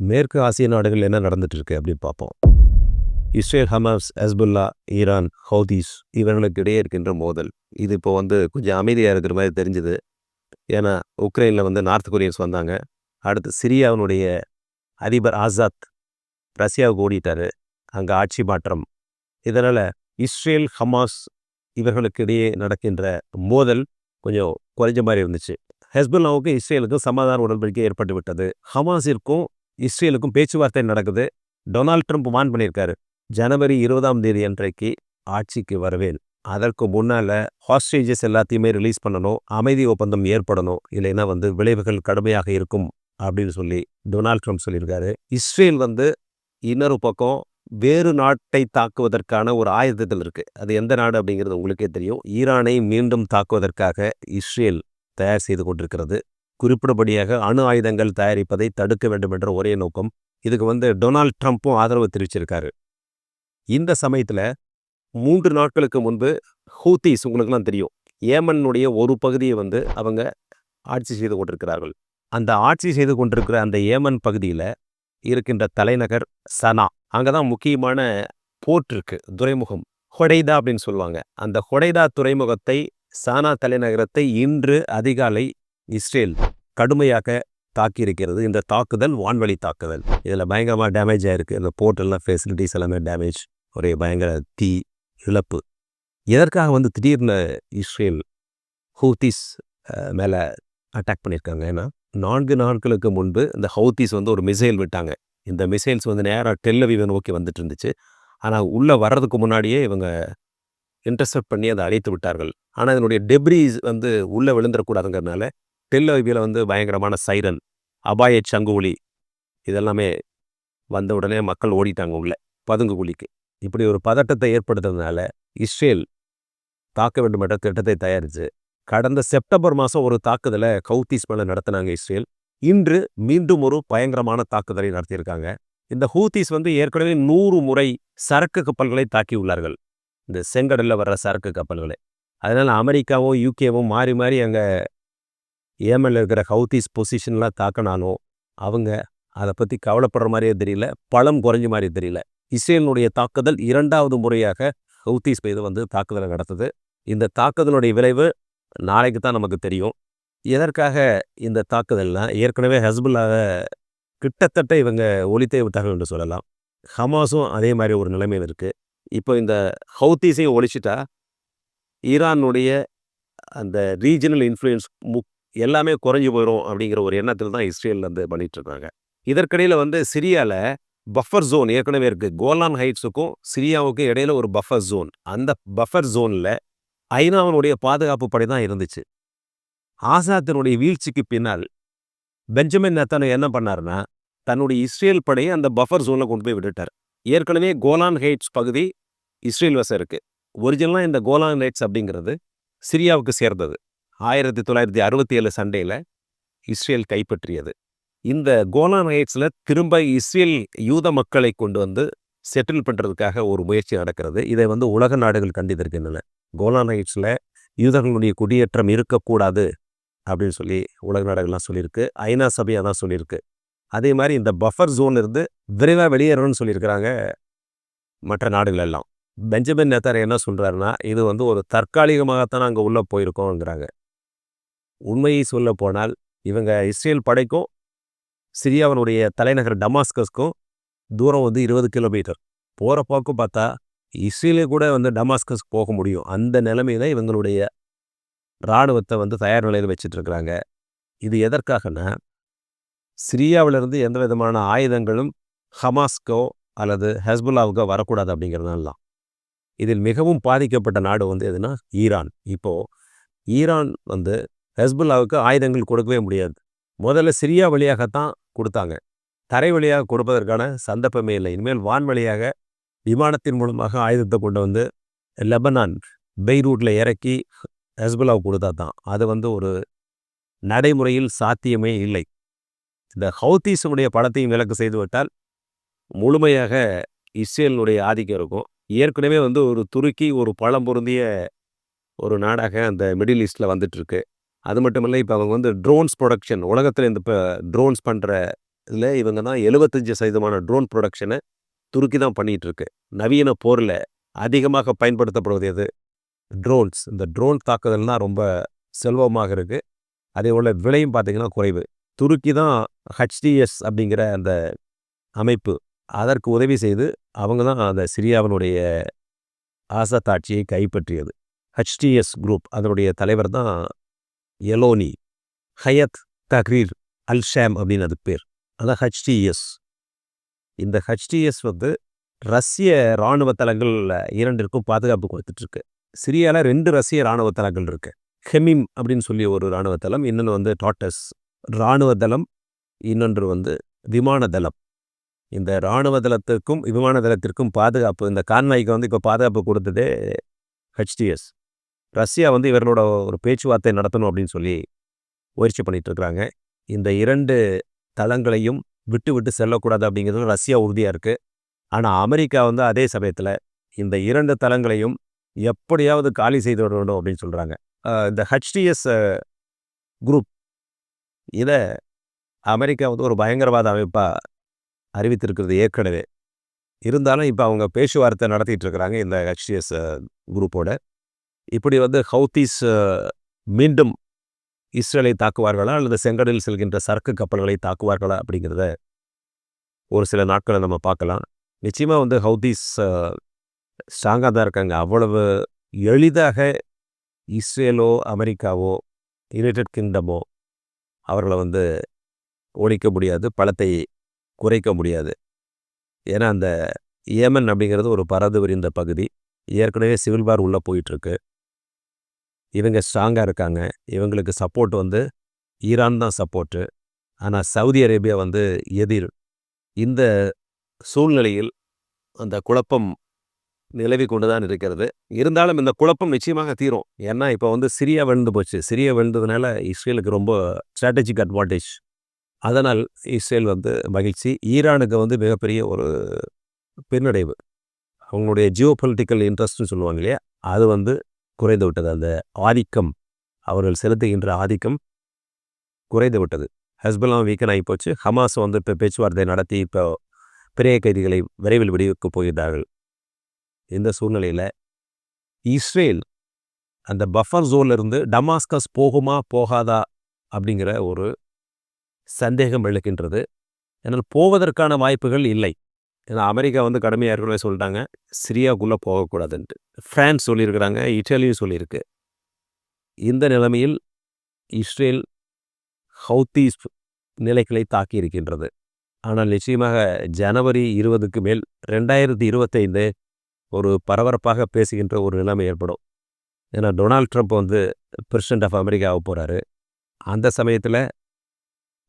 மேற்கு ஆசிய நாடுகள் என்ன நடந்துட்டு இருக்கு அப்படின்னு பார்ப்போம். Israel Hamas Hezbollah Iran Houthis இவர்களுக்கு இடையே இருக்கின்ற மோதல். இது இப்போ வந்து கொஞ்சம் அமைதியாக இருக்கிற மாதிரி தெரிஞ்சுது. ஏன்னா உக்ரைனில் வந்து நார்த் கொரியன்ஸ் வந்தாங்க. அடுத்து சிரியாவினுடைய அதிபர் ஆசாத் ரஷ்யாவுக்கு ஓடிட்டாரு. அங்கே ஆட்சி மாற்றம். இதனால் இஸ்ரேல் ஹமாஸ் இவர்களுக்கு இடையே நடக்கின்ற மோதல் கொஞ்சம் குறைஞ்ச மாதிரி இருந்துச்சு. ஹெஸ்புல்லாவுக்கும் இஸ்ரேலுக்கும் சமாதான உடன்படிக்கை ஏற்பட்டு விட்டது ஹமாஸிற்கும் இஸ்ரேலுக்கும் பேச்சுவார்த்தை நடக்குது. டொனால்ட் ட்ரம்ப் வான் பண்ணியிருக்காரு. ஜனவரி இருபதாம் தேதி அன்றைக்கு ஆட்சிக்கு வரவேன். அதற்கு முன்னால் ஹாஸ்டேஜஸ் எல்லாத்தையுமே ரிலீஸ் பண்ணணும் அமைதி ஒப்பந்தம் ஏற்படணும் இல்லைன்னா வந்து விளைவுகள் கடுமையாக இருக்கும் அப்படின்னு சொல்லி டொனால்ட் ட்ரம்ப் சொல்லியிருக்காரு. இஸ்ரேல் வந்து இன்னொரு பக்கம் வேறு நாட்டை தாக்குவதற்கான ஒரு ஆயுதத்தில் இருக்கு. அது எந்த நாடு அப்படிங்கிறது உங்களுக்கே தெரியும். ஈரானை மீண்டும் தாக்குவதற்காக இஸ்ரேல் தயார் செய்து கொண்டிருக்கிறது. குறிப்பிடபடியாக அணு ஆயுதங்கள் தயாரிப்பதை தடுக்க வேண்டும் என்ற ஒரே நோக்கம் இதுக்கு வந்து டொனால்ட் ட்ரம்ப்பும் ஆதரவு தெரிவிச்சிருக்காரு. இந்த சமயத்தில் மூன்று நாட்களுக்கு முன்பு ஹூத்திஸ் உங்களுக்குலாம் தெரியும். ஏமனுடைய ஒரு பகுதியை வந்து அவங்க ஆட்சி செய்து கொண்டிருக்கிறார்கள். அந்த ஆட்சி செய்து கொண்டிருக்கிற அந்த ஏமன் பகுதியில் இருக்கின்ற தலைநகர் சனா. அங்கே தான் முக்கியமான போர்ட் இருக்கு துறைமுகம். ஹொடைதா அப்படின்னு சொல்லுவாங்க. அந்த ஹொடைதா துறைமுகத்தை சானா தலைநகரத்தை இன்று அதிகாலை இஸ்ரேல் கடுமையாக தாக்கியிருக்கிறது. இந்த தாக்குதல் வான்வழி தாக்குதல். இதில் பயங்கரமாக டேமேஜ் ஆகிருக்கு இந்த போர்ட்டெல்லாம் ஃபெசிலிட்டிஸ் எல்லாமே டேமேஜ் ஒரே பயங்கர தீ இழப்பு. எதற்காக வந்து திடீர்னு இஸ்ரேல் ஹூத்திஸ் மேலே அட்டாக் பண்ணியிருக்காங்க? ஏன்னா நான்கு நாட்களுக்கு முன்பு இந்த ஹவுத்திஸ் வந்து ஒரு மிசைல் விட்டாங்க. இந்த மிசைல்ஸ் வந்து நேராக டெல்லவிவை நோக்கி வந்துட்டு இருந்துச்சு. ஆனால் உள்ளே வர்றதுக்கு முன்னாடியே இவங்க இன்டர்செப்ட் பண்ணி அதை அழைத்து விட்டார்கள். ஆனால் இதனுடைய டெப்ரிஸ் வந்து உள்ளே விழுந்துடக்கூடாதுங்கிறதுனால டெல்லவியில் வந்து பயங்கரமான சைரன் அபாய சங்குகுழி இதெல்லாமே வந்த உடனே மக்கள் ஓடிட்டாங்க உள்ள பதுங்கு குழிக்கு. இப்படி ஒரு பதட்டத்தை ஏற்படுத்துறதுனால இஸ்ரேல் தாக்க வேண்டும் என்ற திட்டத்தை தயாரித்து கடந்த செப்டம்பர் மாதம் ஒரு தாக்குதலை கவுத்தீஸ் மேலே நடத்தினாங்க இஸ்ரேல். இன்று மீண்டும் ஒரு பயங்கரமான தாக்குதலை நடத்தியிருக்காங்க. இந்த ஹூத்திஸ் வந்து ஏற்கனவே நூறு முறை சரக்கு கப்பல்களை தாக்கியுள்ளார்கள் இந்த செங்கடலில் வர்ற சரக்கு கப்பல்களை. அதனால் அமெரிக்காவும் யூகேவும் மாறி மாறி அங்கே ஏமனில் இருக்கிற ஹவுத்திஸ் பொசிஷன்லாம் தாக்கினானோ அவங்க அதை பற்றி கவலைப்படுற மாதிரியே தெரியல பழம் குறைஞ்ச மாதிரி தெரியல. இஸ்ரேலினுடைய தாக்குதல் இரண்டாவது முறையாக ஹவுத்திஸ் மீது வந்து தாக்குதலை நடத்துது. இந்த தாக்குதலுடைய விளைவு நாளைக்கு தான் நமக்கு தெரியும். எதற்காக இந்த தாக்குதல்னால் ஏற்கனவே ஹஸ்புல்லாக கிட்டத்தட்ட இவங்க ஒழித்தே விட்டார்கள் என்று சொல்லலாம். ஹமாஸும் அதே மாதிரி ஒரு நிலைமையில் இருக்குது இப்போ இந்த ஹவுத்தீஸையும் ஒழிச்சிட்டா ஈரானுடைய அந்த ரீஜனல் இன்ஃப்ளூயன்ஸ் முக் எல்லாமே குறைஞ்சி போயிடும் அப்படிங்கிற ஒரு எண்ணத்தில் தான் இஸ்ரேல் வந்து பண்ணிட்டு இருக்காங்க இதற்கிடையில் வந்து சிரியாவில் பஃபர் ஜோன் ஏற்கனவே இருக்குது கோலான் ஹைட்ஸுக்கும் சிரியாவுக்கும் இடையில ஒரு பஃபர் ஜோன் அந்த பஃபர் ஜோனில் ஐநாவினுடைய பாதுகாப்பு படை தான் இருந்துச்சு. ஆசாத்தினுடைய வீழ்ச்சிக்கு பின்னால் பெஞ்சமின் நத்தானு என்ன பண்ணாருன்னா தன்னுடைய இஸ்ரேல் படையை அந்த பஃபர் ஜோனில் கொண்டு போய் விட்டுட்டார். ஏற்கனவே கோலான் ஹைட்ஸ் பகுதி இஸ்ரேல் வசம் இருக்குது ஒரிஜினலாக இந்த கோலான் ஹைட்ஸ் அப்படிங்கிறது சிரியாவுக்கு சேர்ந்தது. ஆயிரத்தி தொள்ளாயிரத்தி அறுபத்தி ஏழு சண்டையில் இஸ்ரேல் கைப்பற்றியது. இந்த கோலான் ஹைட்ஸில் திரும்ப இஸ்ரேல் யூத மக்களை கொண்டு வந்து செட்டில் பண்ணுறதுக்காக ஒரு முயற்சி நடக்கிறது. இதை வந்து உலக நாடுகள் கண்டித்திருக்கின்றன. கோலான் ஹைட்ஸில் யூதர்களுடைய குடியேற்றம் இருக்கக்கூடாது அப்படின்னு சொல்லி உலக நாடுகள்லாம் சொல்லியிருக்கு. ஐநா சபையாக தான் சொல்லியிருக்கு. அதே மாதிரி இந்த பஃபர் ஜோன் இருந்து விரைவாக வெளியேறணும்னு சொல்லியிருக்கிறாங்க மற்ற நாடுகள் எல்லாம். பெஞ்சமின் நேத்தார் என்ன சொல்கிறாருன்னா இது வந்து ஒரு தற்காலிகமாகத்தான் அங்கே உள்ளே போயிருக்கோங்கிறாங்க உண்மையை சொல்ல போனால் இவங்க இஸ்ரேல் படைக்கும் சிரியாவினுடைய தலைநகர் டமாஸ்கஸ்க்கும் தூரம் வந்து இருபது கிலோமீட்டர். போகிற போக்கும் பார்த்தா இஸ்ரேலே கூட வந்து டமாஸ்கஸ் போக முடியும். அந்த நிலைமையில இவங்களுடைய இராணுவத்தை வந்து தயார் நிலையில் வச்சுட்ருக்கிறாங்க. இது எதற்காகனா சிரியாவிலிருந்து எந்த விதமான ஆயுதங்களும் ஹமாஸ்கோ அல்லது ஹஸ்புல்லாவுக்கோ வரக்கூடாது அப்படிங்கிறதுனால தான் இதில் மிகவும் பாதிக்கப்பட்ட நாடு வந்து எதுனா ஈரான். இப்போது ஈரான் வந்து ஹெஸ்புல்லாவுக்கு ஆயுதங்கள் கொடுக்கவே முடியாது. முதல்ல சிரியா வழியாகத்தான் கொடுத்தாங்க. தரை வழியாக கொடுப்பதற்கான சந்தர்ப்பமே இல்லை. இனிமேல் வான் வழியாக விமானத்தின் மூலமாக ஆயுதத்தை கொண்டு வந்து லெபனான் பெய்ரூட்டில் இறக்கி ஹெஸ்புல்லாவை கொடுத்தா தான். அது வந்து ஒரு நடைமுறையில் சாத்தியமே இல்லை. இந்த ஹவுத்தீஸுடைய படத்தையும் விலக்கு செய்து விட்டால் முழுமையாக இஸ்ரேலினுடைய ஆதிக்கம் இருக்கும். ஏற்கனவே வந்து ஒரு துருக்கி ஒரு பழம் பொருந்திய ஒரு நாடாக அந்த மிடில் ஈஸ்டில் வந்துட்டுருக்கு அது மட்டும் இல்லை இப்போ அவங்க வந்து ட்ரோன்ஸ் ப்ரொடக்ஷன் உலகத்தில் இந்த இப்போ ட்ரோன்ஸ் பண்ணுற இதில் இவங்க தான் எழுபத்தஞ்சு சதவீதமான ட்ரோன் ப்ரொடக்ஷனை துருக்கி தான் பண்ணிகிட்ருக்கு நவீன போரில் அதிகமாக பயன்படுத்தப்படுவது எது? ட்ரோன்ஸ் இந்த ட்ரோன் தாக்குதல் தான் ரொம்ப செல்வமாக இருக்குது அதே போல் விலையும் பார்த்திங்கன்னா குறைவு. துருக்கி தான் ஹச்டிஎஸ் அப்படிங்கிற அந்த அமைப்பு அதற்கு உதவி செய்து அவங்க தான் அந்த சிரியாவினுடைய ஆசத் ஆட்சியை கைப்பற்றியது. ஹச்டிஎஸ் குரூப் அதனுடைய தலைவர் தான் எலோனி ஹயத் தக்ரீர் அல் ஷாம் அப்படின்னு அது பேர். அதான் ஹச்டிஎஸ் இந்த ஹச்டிஎஸ் வந்து ரஷ்ய இராணுவ தளங்கள் இரண்டிற்கும் பாதுகாப்பு கொடுத்துட்ருக்கு. சிரியாவில் ரெண்டு ரஷ்ய இராணுவ தளங்கள் இருக்கு. ஹெமிம் அப்படின்னு சொல்லி ஒரு இராணுவ தளம் இன்னொன்று வந்து டாட்டஸ் இராணுவ தளம் இன்னொன்று வந்து விமான தளம். இந்த இராணுவ தளத்துக்கும் விமான தளத்திற்கும் பாதுகாப்பு இந்த கான்வாய்க்கு வந்து இப்போ பாதுகாப்பு கொடுத்ததே ஹெச்டிஎஸ் ரஷ்யா வந்து இவர்களோட ஒரு பேச்சுவார்த்தை நடத்தணும் அப்படின்னு சொல்லி முயற்சி பண்ணிட்டு இந்த இரண்டு தளங்களையும் விட்டு விட்டு செல்லக்கூடாது அப்படிங்கிறது ரஷ்யா உறுதியாக இருக்குது ஆனால் அமெரிக்கா வந்து அதே சமயத்தில் இந்த இரண்டு தளங்களையும் எப்படியாவது காலி செய்து விட வேண்டும் அப்படின்னு சொல்கிறாங்க இந்த ஹெச்டிஎஸ் குரூப் இதை அமெரிக்கா வந்து ஒரு பயங்கரவாத அமைப்பாக அறிவித்திருக்கிறது ஏற்கனவே. இருந்தாலும் இப்போ அவங்க பேச்சுவார்த்தை நடத்திட்டு இருக்கிறாங்க இந்த ஹெச்டிஎஸ் குரூப்போட இப்படி வந்து ஹவுத்தீஸ் மீண்டும் இஸ்ரேலை தாக்குவார்களா? அல்லது செங்கடலில் செல்கின்ற சரக்கு கப்பல்களை தாக்குவார்களா? அப்படிங்கிறத ஒரு சில நாட்களை நம்ம பார்க்கலாம். நிச்சயமாக வந்து ஹவுதீஸ் ஸ்ட்ராங்காக தான் இருக்காங்க. அவ்வளவு எளிதாக இஸ்ரேலோ அமெரிக்காவோ யுனைடெட் கிங்டமோ அவர்களை வந்து ஒழிக்க முடியாது பலத்தை குறைக்க முடியாது. ஏன்னா அந்த ஏமன் அப்படிங்கிறது ஒரு பரது விரிந்த பகுதி. ஏற்கனவே சிவில் பார் உள்ளே போயிட்டுருக்கு. இவங்க ஸ்ட்ராங்காக இருக்காங்க. இவங்களுக்கு சப்போர்ட் வந்து ஈரான் தான் சப்போர்ட்டு ஆனால் சவுதி அரேபியா வந்து எதிர். இந்த சூழ்நிலையில் அந்த குழப்பம் நிலவி கொண்டு தான் இருக்கிறது. இருந்தாலும் இந்த குழப்பம் நிச்சயமாக தீரும். ஏன்னா இப்போ வந்து சிரியா விழுந்து போச்சு. சிரியா விழுந்ததுனால இஸ்ரேலுக்கு ரொம்ப ஸ்ட்ராட்டஜிக் அட்வான்டேஜ் அதனால் இஸ்ரேல் வந்து மகிழ்ச்சி. ஈரானுக்கு வந்து மிகப்பெரிய ஒரு பின்னடைவு. அவங்களுடைய ஜியோ பொலிட்டிக்கல் இன்ட்ரெஸ்ட்னு சொல்லுவாங்க இல்லையா? அது வந்து குறைந்து விட்டது அந்த ஆதிக்கம் அவர்கள் செலுத்துகின்ற ஆதிக்கம் குறைந்து விட்டது ஹஸ்பெல்லாம் வீக்கன் ஆகி போச்சு. ஹமாஸ் வந்து இப்போ பேச்சுவார்த்தை நடத்தி இப்போ பெரிய கைதிகளை விரைவில் விடுவிக்கப் போகிறார்கள். இந்த சூழ்நிலையில் இஸ்ரேல் அந்த பஃபர் இருந்து டமாஸ்கஸ் போகுமா போகாதா அப்படிங்கிற ஒரு சந்தேகம் எழுக்கின்றது. ஏன்னால் போவதற்கான வாய்ப்புகள் இல்லை. ஏன்னா அமெரிக்கா வந்து கடுமையாக ஏற்கனவே சொல்லிட்டாங்க சிரியாவுக்குள்ளே போகக்கூடாதுன்ட்டு. ஃப்ரான்ஸ் சொல்லியிருக்கிறாங்க இட்டாலியும் சொல்லியிருக்கு. இந்த நிலைமையில் இஸ்ரேல் ஹவுத்தீஸ் நிலைகளை தாக்கி இருக்கின்றது ஆனால் நிச்சயமாக ஜனவரி இருபதுக்கு மேல் ரெண்டாயிரத்தி இருபத்தைந்து ஒரு பரபரப்பாக பேசுகின்ற ஒரு நிலைமை ஏற்படும். ஏன்னா டொனால்ட் ட்ரம்ப் வந்து பிரசிடென்ட் ஆஃப் அமெரிக்காவை போகிறாரு அந்த சமயத்தில்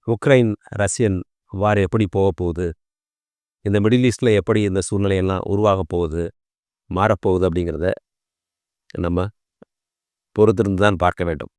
உக்ரைன் ரஷ்யன் வார் எப்படி போக போகுது இந்த மிடில் ஈஸ்டில் எப்படி இந்த சூழ்நிலையெல்லாம் உருவாக போகுது மாறப்போகுது அப்படிங்கிறத நம்ம பொறுத்திருந்து தான் பார்க்க வேண்டும்.